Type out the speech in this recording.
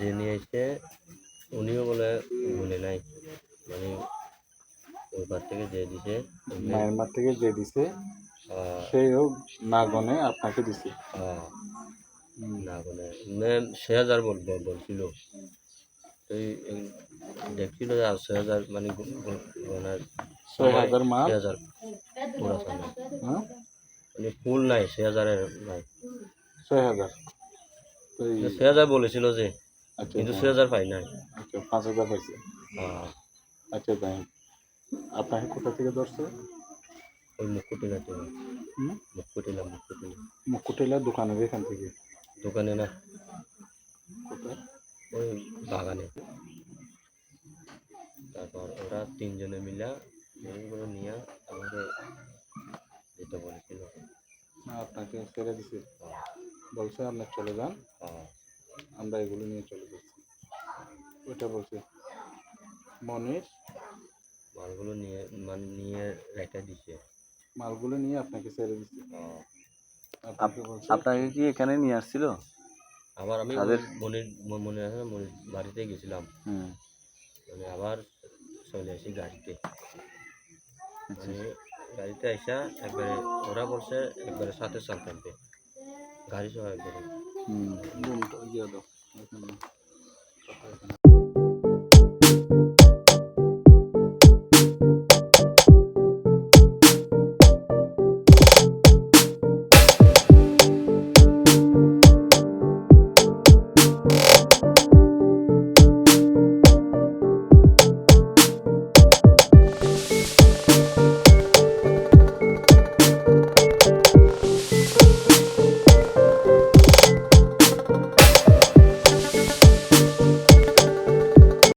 যে নিয়ে এসে উনিও বলে বলে নাই। মানে ওই পার থেকে যে দিছে উনি- মায়ানমার থেকে যে দিছে আহ, সেও না গনে আপনাকে দিছে। না বলে ম্যাম ছয় হাজার বল বল- বলছিল। তো দেখছিল যে ছয় হাজার মানে ছয় হাজার মাল? ছয় হাজার পুরা হ্যাঁ? মানে ফুল নাই ছয় হাজারের নাই। ছয় হাজার। ছয় হাজার বলেছিল যে কিন্তু হ্যাঁ, ছয় হাজার পাই নাই। আচ্ছা পাঁচ হাজার পাইছে। আহ, আচ্ছা তাই আপনাকে কোথা থেকে ধরছে? ওই মুকুটি না তো হুম? মুকুটি না মুকুটি না মুকুটেলা দোকানের এখান থেকে? দোকানে না। কোথায়? ওই বাগানে। তারপর ওরা তিনজনে মিলা করে নিয়ে আমাকে যেতে বলেছিল। আপনাকে ছেড়ে দিছে। বলছে আপনি চলে যান। আমরা এগুলো নিয়ে চলে ওইটা বলছি। মনির। মালগুলো নিয়ে মানে নিয়ে রেখে দিছে। মালগুলো নিয়ে আপনাকে ছেড়ে দিচ্ছে আহ, আপনাকে বলছে আপনাকে কি এখানে নিয়ে আসছিল? আবার আমি তাদের- মনির মনে আছে মনির বাড়িতে গেছিলাম। হুম। মানে আবার চলে আসি গাড়িতে। আচ্ছা। মানে গাড়িতে আসা একবারে ওরা বলছে একবারে সাথে সাল থাকবে গাড়ি সহ একবারে হুম। দাও এখানে।